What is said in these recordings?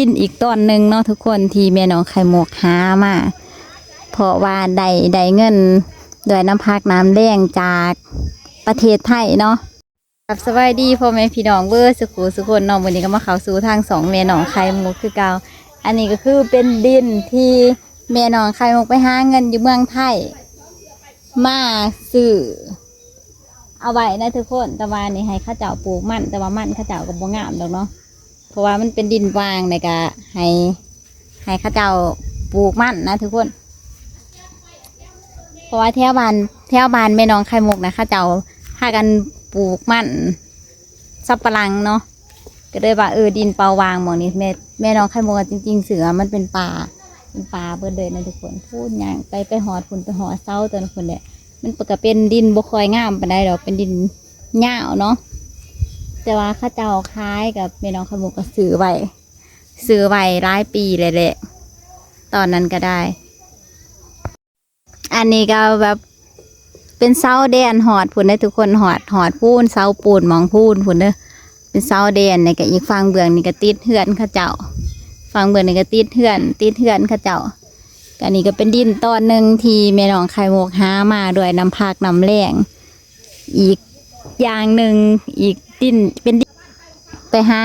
ดินอีกตอนหนึ่งเนาะทุกคนที่แม่น้องไข่หมุกหามาเพราะว่าได้ได้เงินด้วยน้ำพักน้ำแดงจากประเทศไทยเนาะครับสวัสดีพ่อแม่พี่น้องเบอร์สุขุสุคนน้องวันนี้ก็มาเข้าสู่ทางสองแม่น้องไข่หมกคือเกาอันนี้ก็คือเป็นดินที่แม่น้องไข่หมุกไปหาเงินอยู่เมืองไทย มาซื้อเอาไว้นะทุกคนแต่ว่านี่ให้ข้าเจ้าปลูกมันแต่ว่ามันข้าเจ้าก็บ่งามดอกเนาะ เพราะว่ามันเป็นดินวางเลยก็ให้ให้ข้าเจ้าปลูกมั่นนะทุกคน เพราะว่าแถวบ้านแถวบ้านแม่น้องไข่มุกนะข้าเจ้าพากันปลูกมั่นสับปะรังเนาะก็เลยว่าเออดินเปล่าวางหมองนี้แม่แม่น้องไข่มุกจริง ๆ เสือมันเป็นป่าเป็นป่าเบิดเลยนะทุกคนพูดอย่างไปไปหอดฝุ่นไปหอดเศร้าตัวนะคนเนี่ยมันปกติเป็นดินบ่คอยงามปานใดดอกเป็นดินหญ้าเนาะ แต่ว่าข้าเจ้าคล้ายกับแม่น้องขมุกก็ซื้อไว้ซื้อไว้หลายปีเลยแหละตอนนั้นก็ได้ อันนี้ก็แบบเป็นเสาแดนหอดพุ่นได้ทุกคนหอดหอดพูนเสาปูนมองพูนพุ่นเด้อเป็นเสาแดนในก็อีกฟังเบืองนี่ก็ติดเหือนข้าเจ้าฟังเบืองนี่ก็ติดเหือน ติดเหือนข้าเจ้าก็อันนี้ก็เป็นดินตอนหนึ่งที่แม่น้องไข่มกหามาด้วยน้ำพักน้ำแรงอีก อย่างหนึ่งอีกดินเป็นดินไปหา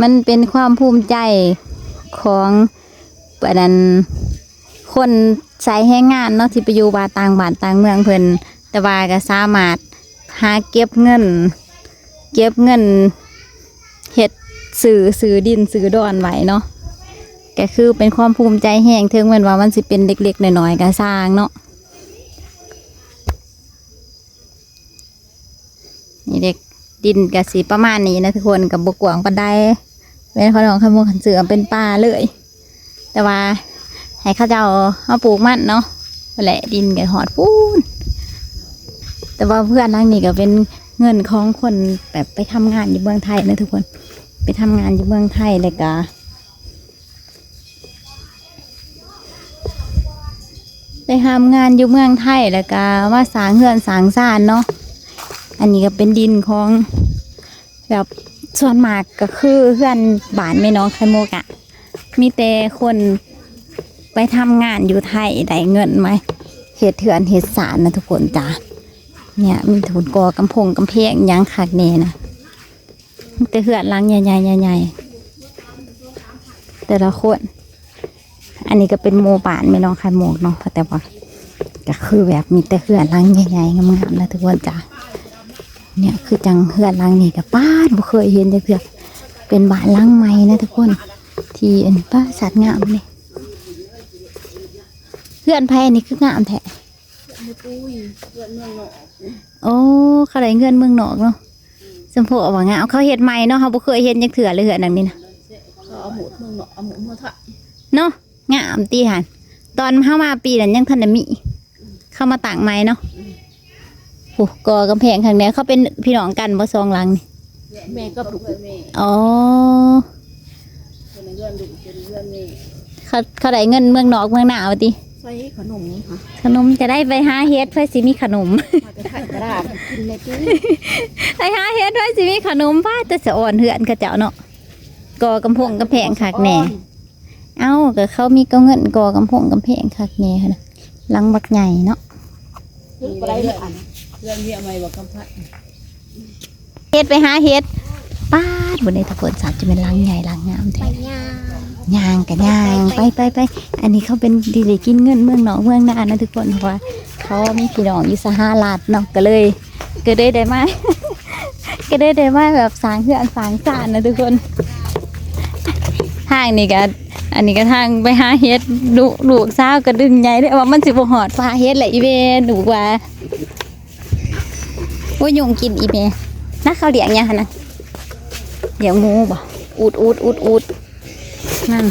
มันเป็นความภูมิใจของปะนั้นคนใช้แห้งงานเนาะที่ไปอยู่บาต่างบ้านต่างเมืองเพิ่นแต่ว่าก็สามารถหาเก็บเงิน เก็บเงินเฮ็ดสื่อสื่อดินสื่อดอนไหวเนาะก็คือเป็นความภูมิใจแห้งถึงแม้ว่ามันสิเป็นเล็กๆน้อยๆก็สร้างเนาะ นี่เด็กดินก็สิประมาณนี้นะทุกคนกับบกวางปันไดแม่นเขาลองขโมยขันเสือเป็นป่าเลย แต่ว่าให้เข้าเจ้าเอาปลูกมันเนาะแหละดินกันหอดปูนแต่ว่าเพื่อนนั่งนี่ก็เป็นเงินของคนแบบไปทำงานอยู่เมืองไทยนะทุกคน ไปทำงานอยู่เมืองไทยเลยกะไปทำงานอยู่เมืองไทยแล้วก็ว่าสางเฮือนสางซ่านเนาะ อันนี้ก็เป็นดินของแบบส่วนมากก็คือเพื่อนบ้านแม่น้องไข่มุกอะมีแต่คนไปทำงานอยู่ไทยได้เงินไหมเหตุเถื่อนเหตุสารนะทุกคนจ้าเนี่ยมีถุนกอกำพงกำเพงยังขักเนนะแต่เหือนหลังใหญ่ๆใหญ่ๆแต่ละคน อันนี้ก็เป็นโมบานไม่น้องไข่หมกเนาะแต่ว่าก็คือแบบมีแต่เหือนหลังใหญ่ๆงามๆนะทุกคนจ้า เนี่ยคือจังเหือนหลังนี่กับป้าบ่เคยเห็นจะเถื่อเป็นบ้านหลังใหม่นะทุกคน ที่อันป้าสัตว์งามเลยเพื่อนไพ่นี่คืองามแท้โอ้เขาได้เงินเมืองนอกเนาะสมโพว่างามเขาเฮ็ดใหม่เนาะเขาบ่เคยเห็นจักเถื่อเลยเหือนดังนี้นะเขาเอาหมูเมืองนาะเอาหมูเมืองไทยเนาะงามตีหันตอนเข้ามาปีนั้นยังทันมีเข้ามาต่างใหม่เนาะ โอ้กอกำแพงข้างเนี้ยเขาเป็นพี่น้องกันบ่ซองหลังนี่แม่ก็ปลูกแม่อ๋อเป็นเงื่อนลูกเป็นเงื่อนแม่เขาเขาได้เงินเมืองนอกเมืองหนาวติใส่ขนมค่ะขนมจะได้ไปหาเฮ็ดเพื่อสิมีขนม มาจะไข่กระดาษกินในตู้ไปหาเฮ็ดไว้สิมีขนมป้าแต่สะอ่อนเหือนเขาเจ้าเนาะกอกำพงกำแพงคักแหน่เอ้าก็เขามีก็เงินกอกำพงกำแพงคักแหน่หั่นน่ะหลังบักใหญ่เนาะ คืออะไรเนี่ย เงื่อนเมียไม่บอกกำพัดเฮ็ดไปหาเฮ็ดป้าดบนในตะโกนสัตว์จะเป็นหลังใหญ่หลังงามแท้ย่างกับย่างไปไปไปอันนี้เขาเป็นดีเลยกินเงินเมืองหนองเมืองนานะทุกคนเพราะว่าเขามีพี่น้องอยู่สหรัฐเนาะก็เลยก็ได้ได้มาก็ได้ได้มาแบบสร้างเพื่อนสร้างจานนะทุกคนทางนี่ก็อันนี้ก็ทางไปหาเฮ็ดดูลูกสาวก็ดึงใหญ่ได้ว่ามันสิบ่หอดฟ้าเฮ็ดแหละอีเวนดูว่า ว่ายุงกินอีเมนักเขาเลี้ยงยังนนะเดี๋ยวงูบ่อูดอูดอูดอูดนั่น